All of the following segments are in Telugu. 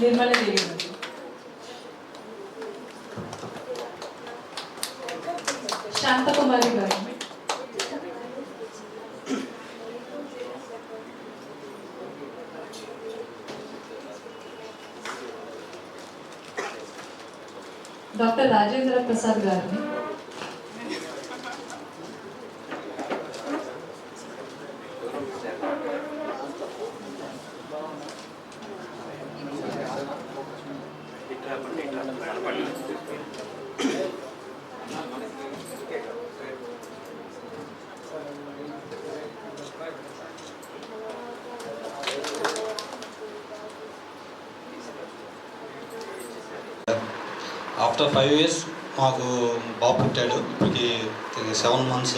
Nirmala Devi Kumari doctor Rajendra Prasad garden after five years మాకు బాబు పుట్టాడు. ఇప్పటికి సెవెన్ మంత్స్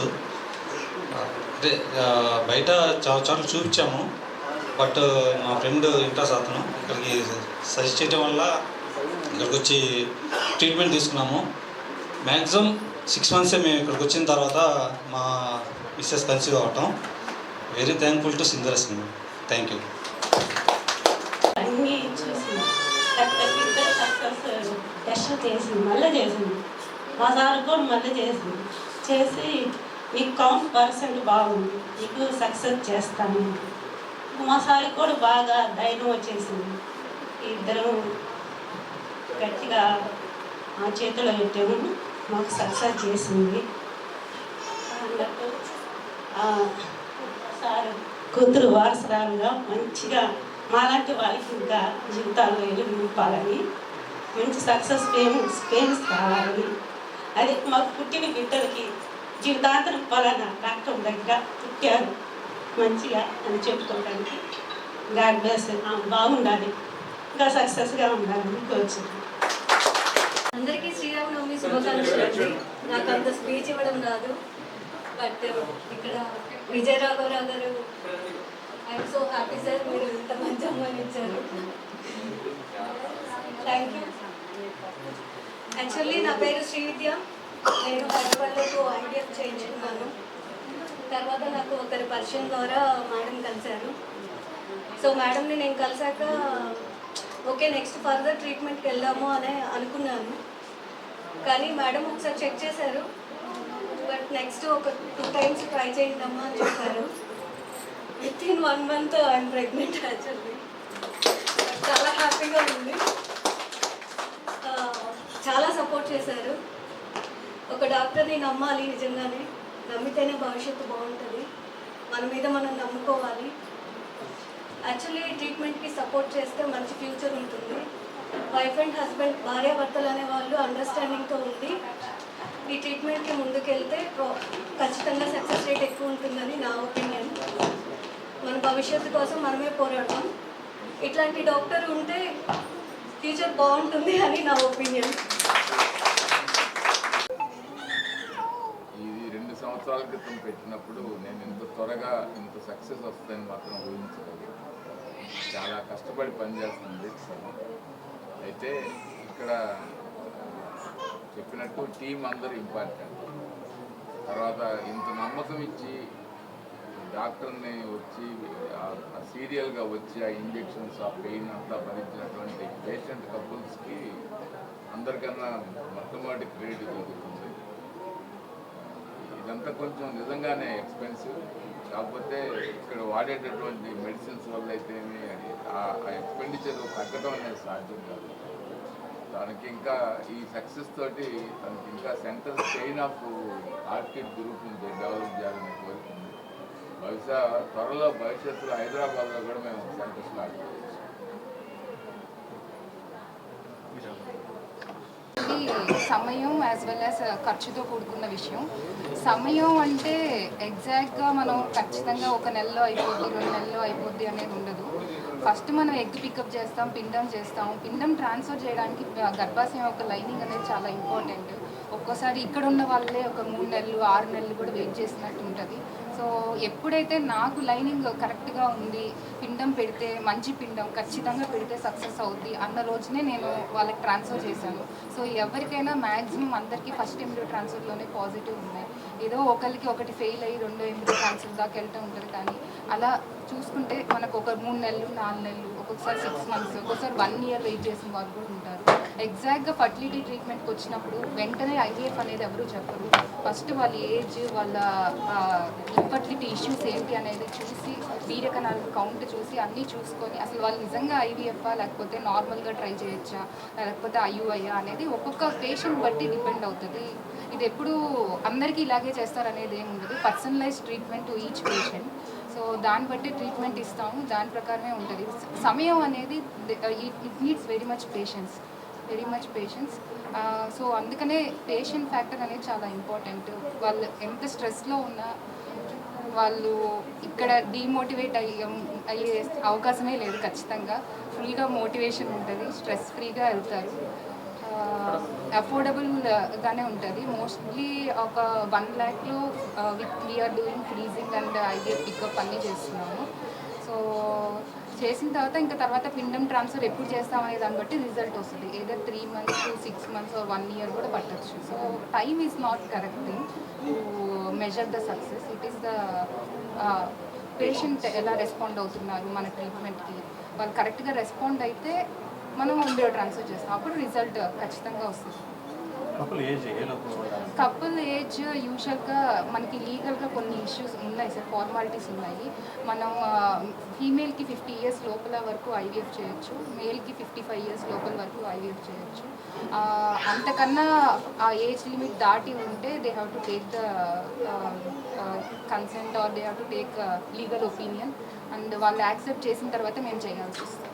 అంటే బయట చాలా చోట్ల చూపించాము. బట్ మా ఫ్రెండ్ ఇంట్రెస్ట్ అతను. ఇక్కడికి సజెస్ట్ చేయడం వల్ల ఇక్కడికి వచ్చి ట్రీట్మెంట్ తీసుకున్నాము మ్యాక్సిమం సిక్స్ మంత్సే మేము ఇక్కడికి వచ్చిన తర్వాత మా మిస్సెస్ కన్సీవ్ అవటం వెరీ థ్యాంక్ఫుల్ టు సింగరస్ థ్యాంక్ యూ చేసింది. మళ్ళీ చేసింది. మా సార్ కూడా మళ్ళీ చేసింది. చేసి నీకు కౌంట్ పర్సెంట్ బాగుంది. నీకు సక్సెస్ చేస్తాను. మా సార్ కూడా బాగా ధైర్యం వచ్చేసింది. ఇద్దరం గట్టిగా మా చేతిలో పెట్టాము మాకు సక్సెస్ చేసింది. అన్నట్టు ఆ, సార్. కూతురు వారసురాలుగా మంచిగా మాలాంటి వాళ్ళకి ఇంకా జీవితాల్లో ఎలుగు నింపాలని మంచి సక్సెస్ ఫేమస్ ఫేమస్ కావాలని. అది మాకు పుట్టిన బిడ్డలకి జీవితాంతరం పలానా డాక్టర్ దగ్గర పుట్టారు. మంచిగా అని చెప్పుకోవడానికి గాడ్ బ్లెస్ బాగుండాలి. ఇంకా సక్సెస్గా ఉండాలని కోరుచున్నాను. అందరికీ శ్రీరామనవమి శుభాకాంక్షలు. అండి నాకు అంత స్పీచ్ ఇవ్వడం రాదు బట్ ఇక్కడ విజయరాఘవరావు గారు ఐఎమ్ సో హ్యాపీ సార్ మీరు ఇంత మంచి అమ్మాయిని ఇచ్చారు. థ్యాంక్ యూ యాక్చువల్లీ నా పేరు శ్రీవిద్య. నేను హైదరాబాద్లో ఐడిఎఫ్ చేయించుకున్నాను. తర్వాత నాకు ఒకరి పరిచయం ద్వారా మేడం కలిశారు. సో మేడంని నేను కలిసాక ఓకే నెక్స్ట్ ఫర్దర్ ట్రీట్మెంట్కి వెళ్దాము అని అనుకున్నాను. కానీ మేడం ఒకసారి చెక్ చేశారు. బట్ నెక్స్ట్ ఒక టూ టైమ్స్ ట్రై చేద్దామా అని చెప్పారు. With in one month I'm pregnant actually చాలా హ్యాపీగా ఉంది. చాలా సపోర్ట్ చేశారు. ఒక డాక్టర్ని నమ్మాలి నిజంగానే. నమ్మితేనే భవిష్యత్తు బాగుంటుంది. మన మీద మనం నమ్ముకోవాలి. యాక్చువల్లీ ట్రీట్మెంట్కి సపోర్ట్ చేస్తే మంచి ఫ్యూచర్ ఉంటుంది. వైఫ్ అండ్ హస్బెండ్ భార్యాభర్తలు అనే వాళ్ళు అండర్స్టాండింగ్తో ఉంది ఈ ట్రీట్మెంట్కి ముందుకెళ్తే ఖచ్చితంగా సక్సెస్ రేట్ ఎక్కువ ఉంటుందని నా ఒపీనియన్ మన భవిష్యత్తు కోసం మనమే పోరాడతాం ఇట్లాంటి డాక్టర్ ఉంటే ఫ్యూచర్ బాగుంటుంది అని నా ఒపీనియన్ ఇది రెండు సంవత్సరాల క్రితం పెట్టినప్పుడు నేను ఇంత త్వరగా ఇంత సక్సెస్ వస్తుందని మాత్రం ఊహించలేదు. చాలా కష్టపడి పనిచేస్తుంది. అయితే ఇక్కడ చెప్పినట్టు టీం అందరూ ఇంపార్టెంట్. తర్వాత ఇంత నమ్మకం ఇచ్చి డాక్టర్ని వచ్చి ఆ సీరియల్గా వచ్చి ఆ ఇంజెక్షన్స్ ఆ పెయిన్ అంతా భరించినటువంటి పేషెంట్ కపుల్స్కి అందరికన్నా మొట్టమొదటి క్రెడిట్ దొరుకుతుంది. అంతా కొంచెం నిజంగానే ఎక్స్పెన్సివ్ కాకపోతే ఇక్కడ వాడేటటువంటి మెడిసిన్స్ వల్ల అయితే ఏమి అది ఆ ఎక్స్పెండిచర్ తగ్గడం అనేది సాధ్యం కాదు. తనకి ఇంకా ఈ సక్సెస్ తోటి తనకి ఇంకా centre chain of Orchid group develop చేయాలని కోరుకుంది బహుశా త్వరలో భవిష్యత్తులో హైదరాబాద్లో కూడా మేము సెంటర్ స్టార్ట్ చేయవచ్చు ఇది సమయం యాజ్ వెల్ యాజ్ ఖర్చుతో కూడుకున్న విషయం. సమయం అంటే ఎగ్జాక్ట్గా మనం ఖచ్చితంగా ఒక నెలలో అయిపోద్ది రెండు నెలల్లో అయిపోద్ది అనేది ఉండదు. ఫస్ట్ మనం ఎగ్ పికప్ చేస్తాం పిండం చేస్తాం. పిండం ట్రాన్స్ఫర్ చేయడానికి గర్భాశయం యొక్క లైనింగ్ అనేది చాలా ఇంపార్టెంట్ ఒక్కోసారి ఇక్కడ ఉన్న వాళ్ళే ఒక మూడు నెలలు ఆరు నెలలు కూడా వెయిట్ చేసినట్టు ఉంటుంది. సో ఎప్పుడైతే నాకు లైనింగ్ కరెక్ట్గా ఉంది పిండం పెడితే మంచి పిండం ఖచ్చితంగా పెడితే సక్సెస్ అవుద్ది అన్న రోజునే నేను వాళ్ళకి ట్రాన్స్ఫర్ చేశాను. సో ఎవరికైనా మ్యాక్సిమం అందరికీ ఫస్ట్ ఎంబ్రో ట్రాన్స్ఫర్లోనే పాజిటివ్ ఉన్నాయి. ఏదో ఒకరికి ఒకటి ఫెయిల్ అయ్యి రెండో ఎంబ్రో ట్రాన్స్ఫర్ దాకా వెళ్తూ ఉంటుంది కానీ అలా చూసుకుంటే మనకు ఒక మూడు నెలలు నాలుగు నెలలు ఒక్కొక్కసారి సిక్స్ మంత్స్ ఒక్కొక్కసారి వన్ ఇయర్ వెయిట్ చేసిన వాళ్ళు కూడా ఉంటారు. ఎగ్జాక్ట్గా ఫర్టిలిటీ ట్రీట్మెంట్కి వచ్చినప్పుడు వెంటనే ఐవీఎఫ్ అనేది ఎవరు చెప్పరు. ఫస్ట్ వాళ్ళ ఏజ్ వాళ్ళ ఇన్ఫర్టిలిటీ ఇష్యూస్ ఏంటి అనేది చూసి వీర్యకణాల కౌంట్ చూసి అన్నీ చూసుకొని అసలు వాళ్ళు నిజంగా ఐవీఎఫా లేకపోతే నార్మల్గా ట్రై చేయొచ్చా లేకపోతే ఐయుఐయా అనేది ఒక్కొక్క పేషెంట్ బట్టి డిపెండ్ అవుతుంది. ఇది ఎప్పుడు అందరికీ ఇలాగే చేస్తారనేది ఏమి ఉండదు. Personalise treatment to each patient. So దాన్ని బట్టి ట్రీట్మెంట్ ఇస్తాము. దాని ప్రకారమే ఉంటుంది. సమయం అనేది it needs very much patience. Very much patience. So అందుకనే పేషెంట్ ఫ్యాక్టర్ అనేది చాలా ఇంపార్టెంట్. వాళ్ళు ఎంత స్ట్రెస్లో ఉన్నా వాళ్ళు ఇక్కడ డీమోటివేట్ అయ్యే అయ్యే అవకాశమే లేదు ఖచ్చితంగా. ఫుల్గా మోటివేషన్ ఉంటుంది. స్ట్రెస్ ఫ్రీగా వెళ్తారు. అఫోర్డబుల్గానే ఉంటుంది. మోస్ట్లీ ఒక one ల్యాక్లో with we are doing freezing and idea pickup అన్నీ చేస్తున్నాము. సో చేసిన తర్వాత ఇంకా తర్వాత పిండం ట్రాన్స్ఫర్ ఎప్పుడు చేస్తామనే దాన్ని బట్టి రిజల్ట్ వస్తుంది. ఏదో three months to six months one year కూడా పట్టచ్చు. So time is not correct thing to measure the success it is the patient ఎలా రెస్పాండ్ అవుతున్నారు మన ట్రీట్మెంట్కి వాళ్ళు కరెక్ట్గా రెస్పాండ్ అయితే మనం ఎంబ్రియో ట్రాన్స్ఫర్ చేస్తాం. అప్పుడు రిజల్ట్ ఖచ్చితంగా వస్తుంది. కపుల్ ఏజ్ యూజువల్గా మనకి లీగల్గా కొన్ని ఇష్యూస్ ఉన్నాయి సార్ ఫార్మాలిటీస్ ఉన్నాయి. మనం ఫీమేల్కి ఫిఫ్టీ ఇయర్స్ లోపల వరకు ఐవీఎఫ్ చేయొచ్చు మేల్కి ఫిఫ్టీ ఫైవ్ ఇయర్స్ లోపల వరకు ఐవీఎఫ్ చేయొచ్చు. అంతకన్నా ఆ ఏజ్ లిమిట్ దాటి ఉంటే they have to take the consent or they have to take legal opinion and వాళ్ళు యాక్సెప్ట్ చేసిన తర్వాత మేము చేయాల్సి వస్తుంది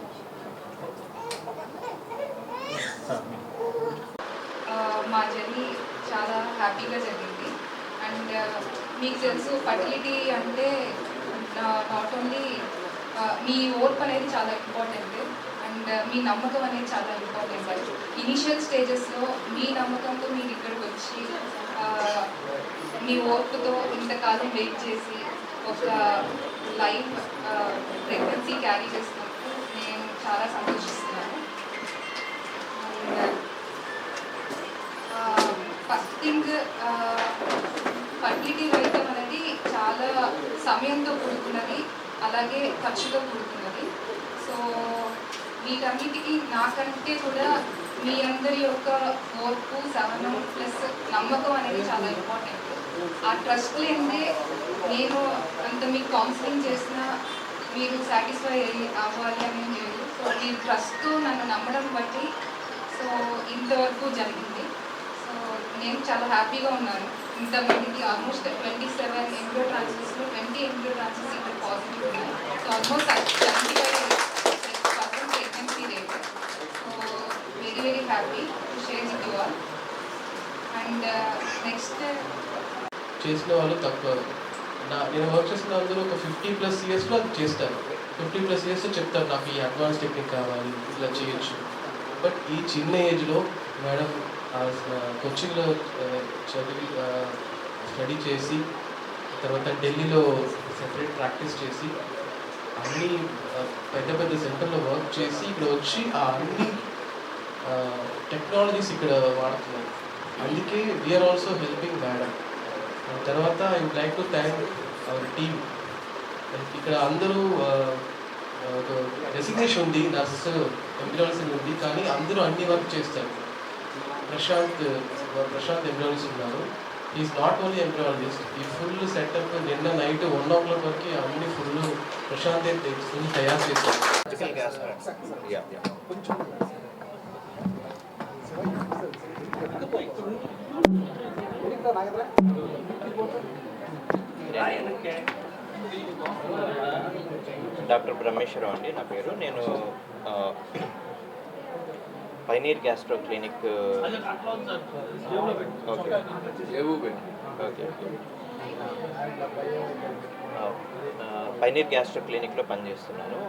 ఆ, మా జర్నీ చాలా హ్యాపీగా జరిగింది. అండ్ మీకు తెలుసు ఫర్టిలిటీ అంటే నాట్ ఓన్లీ మీ ఓర్పు అనేది చాలా ఇంపార్టెంట్ అండ్ మీ నమ్మకం అనేది చాలా ఇంపార్టెంట్ ఇనిషియల్ స్టేజెస్లో మీ నమ్మకంతో మీరు ఇక్కడికి వచ్చి మీ ఓర్పుతో ఇంతకాలం వెయిట్ చేసి ఒక లైఫ్ ప్రెగ్నెన్సీ క్యారీ చేసినప్పుడు నేను చాలా సంతోషిస్తాను ఫస్ట్ థింగ్ ఫర్టిలిటీ వైద్యం అనేది చాలా సమయంతో కూడుకున్నది అలాగే ఖర్చుతో కూడుకున్నది. సో వీటన్నిటికీ నాకంటే కూడా మీ అందరి యొక్క ఓర్పు సహనం ప్లస్ నమ్మకం అనేది చాలా ఇంపార్టెంట్. ఆ ట్రస్ట్ ఏంటంటే నేను అంత మీకు కౌన్సిలింగ్ చేసిన మీరు సాటిస్ఫై అవ్వాలి అనేది లేదు. సో ఈ ట్రస్ట్తో నన్ను నమ్మడం బట్టి సో ఇంతవరకు జరిగింది. సో నేను చాలా హ్యాపీగా ఉన్నాను. ఇంతమందికి ఆల్మోస్ట్ ట్వంటీ సెవెన్ ఎంబ్రో ట్రాన్స్ఫర్స్లో ట్వంటీ ఎంబ్రో ట్రాన్స్ఫర్స్ ఇక్కడ పాజిటివ్ ఉన్నాయి. So almost seventy five percent pregnancy rate. So very very happy to share with you all. And next చేసిన వాళ్ళు తక్కువ. నా నేను వర్క్ చేసిన అందరూ ఒక ఫిఫ్టీ ప్లస్ ఇయర్స్లో అది చేస్తారు. ఫిఫ్టీ ప్లస్ ఇయర్స్లో చెప్తారు నాకు ఈ అడ్వాన్స్ టెక్నిక్ కావాలి ఇట్లా చేయొచ్చు. బట్ ఈ చిన్న ఏజ్లో మేడం కోచింగ్లో చదివి స్టడీ చేసి తర్వాత ఢిల్లీలో సెపరేట్ ప్రాక్టీస్ చేసి అన్ని పెద్ద పెద్ద సెంటర్లో వర్క్ చేసి ఇక్కడ వచ్చి ఆ అన్ని టెక్నాలజీస్ ఇక్కడ వాడుతున్నారు. అందుకే we are also helping madam. తర్వాత I would like to thank our team ఇక్కడ అందరూ ఒక డెసిగ్నేషన్ ఉంది నర్స్ ఎంబ్రాయిడరీ ఉంది కానీ అందరూ అన్ని వర్క్ చేస్తారు. ప్రశాంత్ ప్రశాంత్ ఎంబ్రాయిడరీస్ ఉన్నారు. ఈజ్ నాట్ ఓన్లీ ఎంబ్రాయిడరిస్ట్ ఈ ఫుల్ సెటప్ నిన్న నైట్ వన్ ఓ క్లాక్ వరకు అన్ని ఫుల్ ప్రశాంత్ ఫుల్ తయారు చేశారు. డాక్టర్ బ్రహ్మేశ్వరం అండి నా పేరు. నేను Pioneer gastro clinic okay. Okay Pioneer gastro క్లినిక్లో పనిచేస్తున్నాను.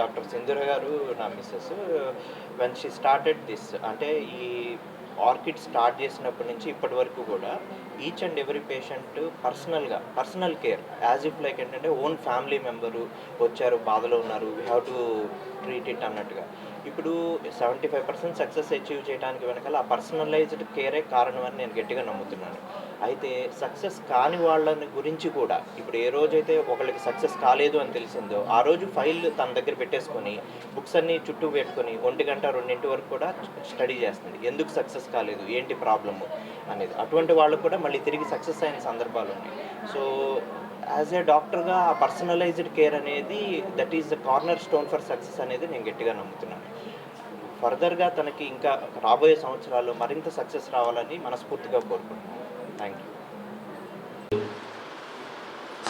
డాక్టర్ సింధుర గారు నా Mrs when she started this అంటే ఈ ఆర్కిడ్ స్టార్ట్ చేసినప్పటి నుంచి ఇప్పటి వరకు కూడా ఈచ్ అండ్ ఎవ్రీ పేషెంట్ పర్సనల్గా personal care as if like ఏంటంటే ఓన్ ఫ్యామిలీ మెంబరు వచ్చారు బాధలో ఉన్నారు we have to treat it అన్నట్టుగా. ఇప్పుడు seventy five percent success achieve చేయడానికి వెనకాల ఆ పర్సనలైజ్డ్ కేరే కారణం అని నేను గట్టిగా నమ్ముతున్నాను. అయితే సక్సెస్ కాని వాళ్ళని గురించి కూడా ఇప్పుడు ఏ రోజైతే ఒకళ్ళకి సక్సెస్ కాలేదు అని తెలిసిందో ఆ రోజు ఫైల్ తన దగ్గర పెట్టేసుకొని బుక్స్ అన్ని చుట్టూ పెట్టుకొని ఒంటి గంట రెండింటి వరకు కూడా స్టడీ చేస్తుంది. ఎందుకు సక్సెస్ కాలేదు? ఏంటి ప్రాబ్లము? అనేది. అటువంటి వాళ్ళకు కూడా మళ్ళీ తిరిగి సక్సెస్ అయిన సందర్భాలు ఉన్నాయి. సో యాజ్ ఏ డాక్టర్గా ఆ పర్సనలైజ్డ్ కేర్ అనేది that is the cornerstone for success అనేది నేను గట్టిగా నమ్ముతున్నాను. ఫర్దర్గా తనకి ఇంకా రాబోయే సంవత్సరాలు మరింత సక్సెస్ రావాలని మనస్ఫూర్తిగా కోరుకుంటున్నాను. థ్యాంక్ యూ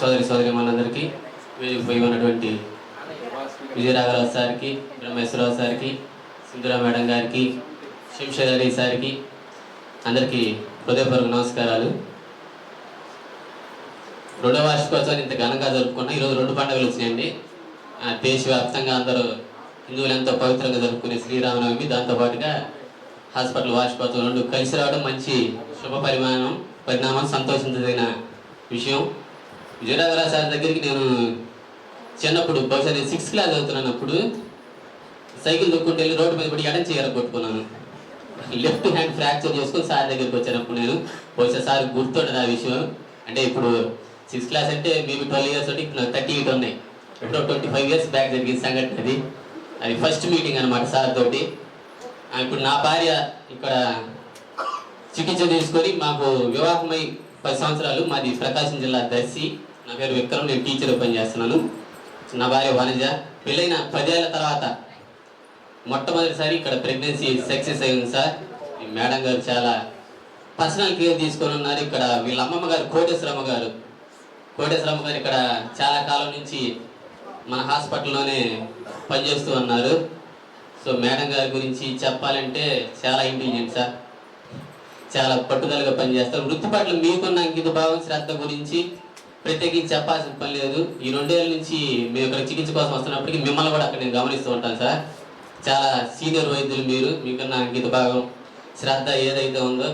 సోదరి సోదరి మనందరికీ వేదిక పోయి ఉన్నటువంటి విజయరాఘరావు సార్కి బ్రహ్మేశ్వరరావు సార్కి సింధురా మేడం గారికి శంషద్ అలీ సార్కి అందరికీ హృదయపూర్వక నమస్కారాలు. రెండవ వార్షికోత్సవాన్ని ఇంత ఘనంగా జరుపుకున్నాం. ఈరోజు రెండు పండుగలు వచ్చినాయండి. ఆ, దేశవ్యాప్తంగా అందరూ హిందువులు ఎంతో పవిత్రంగా జరుపుకునే శ్రీరామనవమి. దాంతోపాటుగా హాస్పిటల్ వార్షికోత్సవం రెండు కలిసి రావడం మంచి శుభ పరిమాణం పరిణామం సంతోషించదగిన విషయం. విజయరాఘరావు సార్ దగ్గరికి నేను చిన్నప్పుడు బహుశా నేను సిక్స్త్ క్లాస్ చదువుతున్నప్పుడు సైకిల్ దొక్కుంటే వెళ్ళి రోడ్డు మీద పడి ఎడం చేయర కొట్టుకున్నాను. లెఫ్ట్ హ్యాండ్ ఫ్రాక్చర్ చేసుకొని సార్ దగ్గరికి వచ్చినప్పుడు నేను బహుశా సార్ గుర్తుండదు ఆ విషయం. అంటే ఇప్పుడు సిక్స్త్ క్లాస్ అంటే మేబీ ట్వెల్వ్ ఇయర్స్ ఉంటే ఇప్పుడు థర్టీ ఎయిట్ ఉన్నాయి. ఎప్పుడో ట్వంటీ ఫైవ్ ఇయర్స్ బ్యాక్ జరిగిన సంఘటన అది. అది ఫస్ట్ మీటింగ్ అనమాట సార్ తోటి. ఇప్పుడు నా భార్య ఇక్కడ చికిత్స తీసుకొని మాకు వివాహమై పది సంవత్సరాలు మాది ప్రకాశం జిల్లా దర్శి. నా పేరు విక్రమ్ నేను టీచర్ పనిచేస్తున్నాను. నా భార్య వనజ పెళ్ళైన పదేళ్ళ తర్వాత మొట్టమొదటిసారి ఇక్కడ ప్రెగ్నెన్సీ సక్సెస్ అయింది సార్. ఈ మేడం గారు చాలా పర్సనల్ కేర్ తీసుకొని ఉన్నారు. ఇక్కడ వీళ్ళ అమ్మమ్మ గారు కోటేశ్వరమ్మ గారు. కోటేశ్వరమ్మ గారు ఇక్కడ చాలా కాలం నుంచి మన హాస్పిటల్లోనే పనిచేస్తూ ఉన్నారు. సో మేడం గారి గురించి చెప్పాలంటే చాలా ఇంటెలిజెంట్ సార్. చాలా పట్టుదలగా పనిచేస్తారు. వృత్తి పట్ల మీకున్న అంకిత భావం శ్రద్ధ గురించి ప్రత్యేకించి చెప్పాల్సిన పని లేదు. ఈ రెండేళ్ళ నుంచి మేము ఇక్కడ చికిత్స కోసం వస్తున్నప్పటికీ మిమ్మల్ని కూడా అక్కడ నేను గమనిస్తూ ఉంటాను సార్. చాలా సీనియర్ వైద్యులు మీరు మీకున్న అంకిత భావం శ్రద్ధ ఏదైతే ఉందో